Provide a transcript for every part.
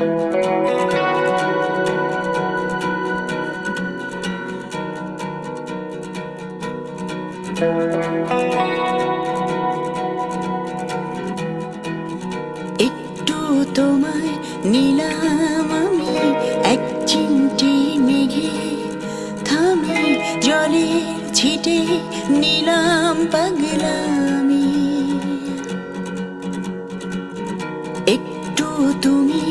একটু তোমার নীলাম আমি এক চিমটি মেঘে থামি জলে ছিটে নীলাম পাগলামি। একটু তুমি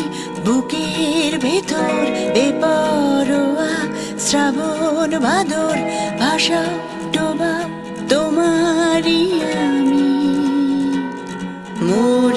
বুকের ভেতর বেপরোয়া শ্রাবণ ভাদর ভাষা টোবা তোমারি আমি। মোর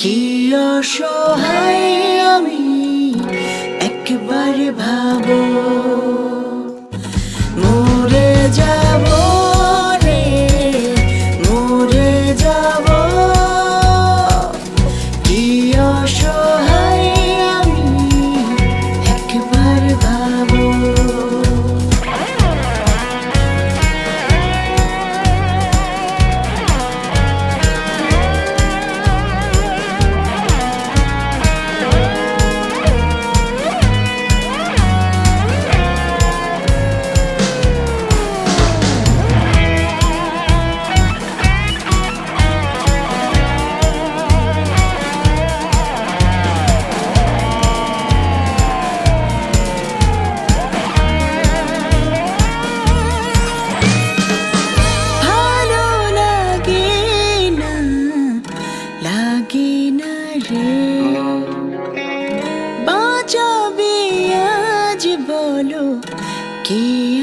কি অসহায় আমি একবারে ভাবো। বাঁচাবি আজ বলো কী